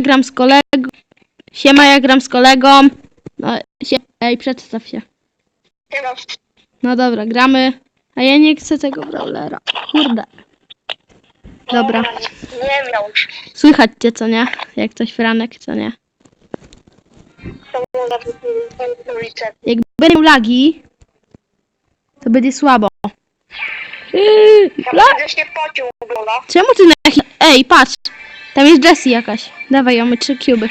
ja gram z kolegą. Siema, ja gram z kolegą. No, się... Ej, przedstaw się. Nie ma. No dobra, gramy. A ja nie chcę tego brawlera. Kurde. Dobra. Nie miał. Słychać cię, co nie? Jak coś Franek, co nie? Jak będą lagi, to będzie słabo. Yy, la... Czemu ty na... Ej, patrz! Tam jest Jessie jakaś. Dawaj ją, my trzy kuby.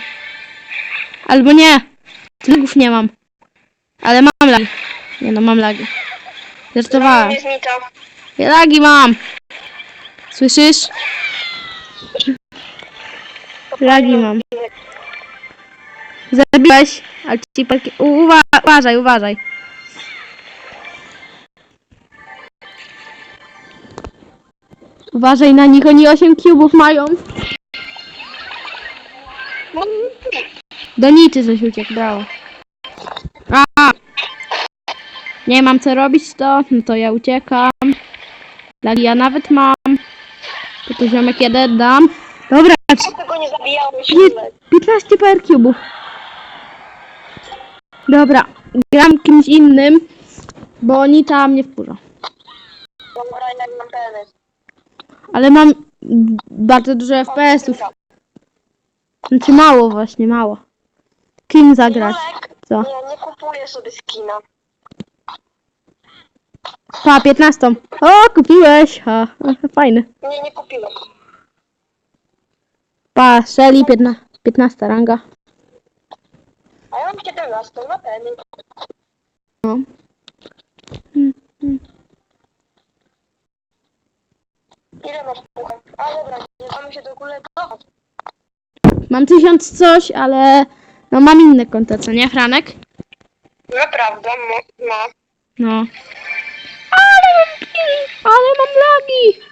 Albo nie. Lagów nie mam. Ale mam lagi. Nie no, mam lagi. Żartowałem. Nie znicza. Ja lagi mam. Słyszysz? Lagi mam. Zabiłeś, ale ci parki... Uwa uważaj, uważaj. Uważaj na nich, oni 8 cubów mają. Do nicy coś uciekł, brawo. A! Nie mam co robić to, no to ja uciekam. Lagi ja nawet mam. To tu ziomek jeden dam. Dobra, tego nie zabijałeś? Nie. 15 PR cubów. Dobra, gram kimś innym, bo oni tam nie wkurzą. Dobra, jak mam PNS. Ale mam bardzo dużo FPS-ów. Znaczy mało właśnie, mało. Kim zagrać? Julek, Co? Nie, nie kupuję sobie skina. Pa, 15. O, kupiłeś. Ha, fajny. Nie, nie kupiłem. Pa, Shelly, 15, 15 ranga. A ja mam 17 na PNS. No. Ile masz puchar? A dobra, nie mamy się do ogóle. Mam tysiąc coś, ale no mam inne konta, co nie, Franek? Naprawdę, ma. ma. No. Ale mam ale mam lagi.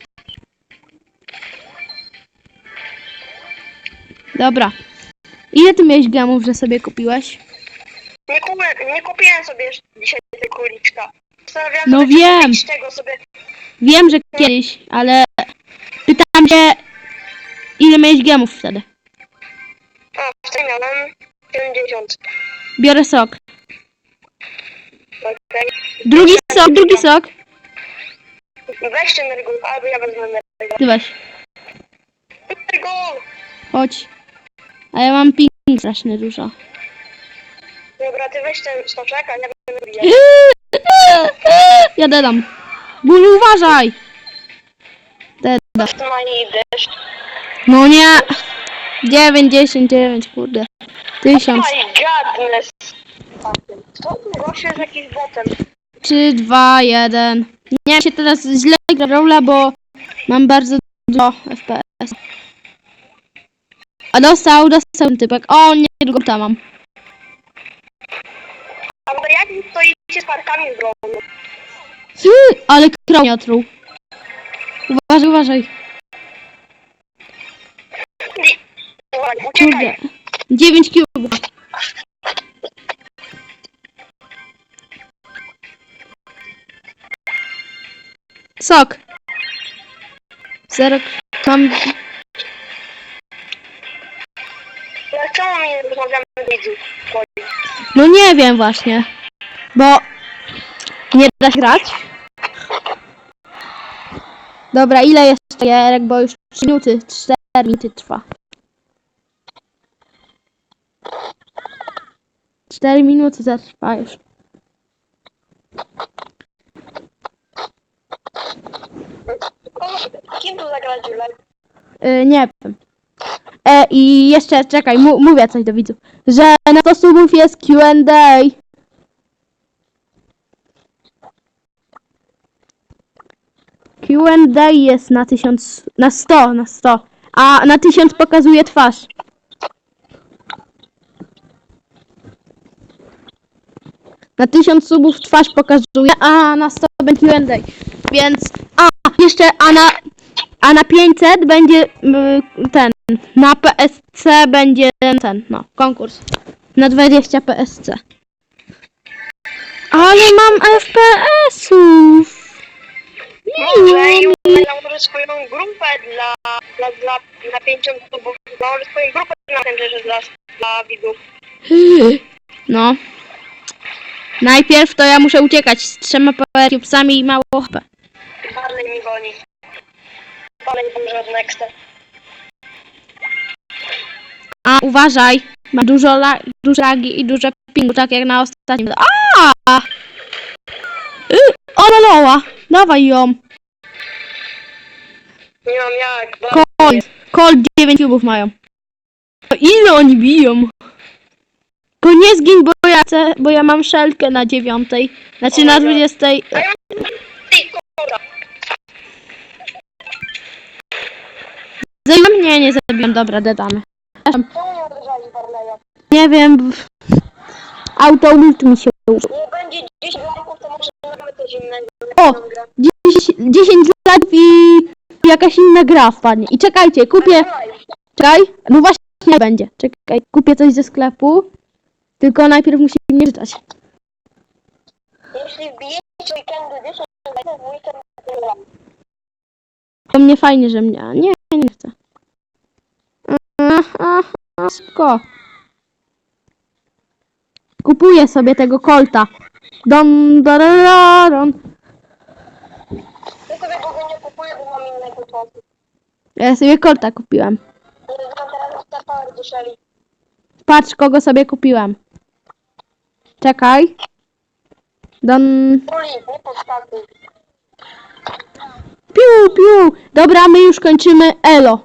Dobra. Ile ty miałeś gemów, że sobie kupiłeś? Nie, kupiłem, nie kupiłem sobie jeszcze dzisiaj tego liczka. Zastanawiałem No czy wiem. kupić tego sobie. Wiem, że kiedyś, ale pytam cię, ile miałeś gemów wtedy? Wtedy miałem 70. Biorę sok. Okej. Drugi sok, drugi sok. Weźcie Nergul, albo ja wezmę Nergul. Ty weź, Nergul! chodź. A ja mam ping strasznie dużo. Dobra, ty weź ten stoczek, a ja będę bijać. Ja dodam. Bulu, uważaj! Deda. To ma nie idziesz. No nie! 9, 10, 9, kurde. Tysiąc. My godness. Co tu gościu jest jakiś botem? 3, 2, 1. Nie się teraz źle gra rola, bo mam bardzo dużo FPS. A dostał, dostał typek. O, niedługo tam mam. Albo jak wy stoicie z parkami w broni? Hy, ale krał nie otruł. Uważaj, uważaj. Uważaj, Kurde. uciekaj. 9 cube. Sok. Zero. Mam. Dlaczego my nie rozmawiamy z widzów? No nie wiem właśnie. Bo. Nie da się grać. Dobra, ile jest gierek, bo już 3 minuty, 4 minuty trwa. 4 minuty trwa już. Kim tu zagrać Julek? Y, nie wiem. E, I jeszcze, czekaj, mówię coś do widzów, że na 100 subów jest Q&A. Q&A jest na 1000, na 100, na 100, a na 1000 pokazuje twarz. Na 1000 subów twarz pokazuje, a na 100 będzie Q&A. Więc, a, jeszcze, a na, a na 500 będzie ten, na PSC będzie ten, no, konkurs. Na 20 PSC. Ale mam FPS-ów! Może i on założy swoją grupę dla, dla, dla, dla 50 subów. Założy swoją grupę na tym, że dla, dla widzów. No. Najpierw to ja muszę uciekać z trzema power cubesami i mało HP. Barley mi goni. Barley duży od Nexta. A uważaj, ma dużo, la, dużo lagi i dużo pingu, tak jak na ostatnim. A! Y, Ona loła! Dawaj ją! Nie mam jak. Barley Colt! Colt 9 cubów mają. Ile oni biją? Tylko nie zgin, bo chcę, bo ja mam szelkę na dziewiątej. Znaczy na dwudziestej. Zabiłem? Nie, nie zabiłem. Dobra, dedamy. Nie wiem. Auto ult mi się użył. Nie będzie 10 lajków, to może nagramy coś innego. O! Inną grę. 10, 10 lat i jakaś inna gra wpadnie. I czekajcie, kupię. Czekaj. No właśnie nie będzie. Czekaj, kupię coś ze sklepu. Tylko najpierw musi mnie czytać. Jeśli wbijecie weekendu 10 lajków, w weekend. To mnie fajnie, że mnie. Nie, nie chcę. Aha, Szybko. Kupuję sobie tego kolta. Don, dararon. Ja sobie go nie kupuję, bo mam innego czasu. Ja sobie kolta kupiłem. Nie teraz. Patrz, kogo sobie kupiłem. Czekaj. Don. Piu, piu. Dobra, my już kończymy. Elo.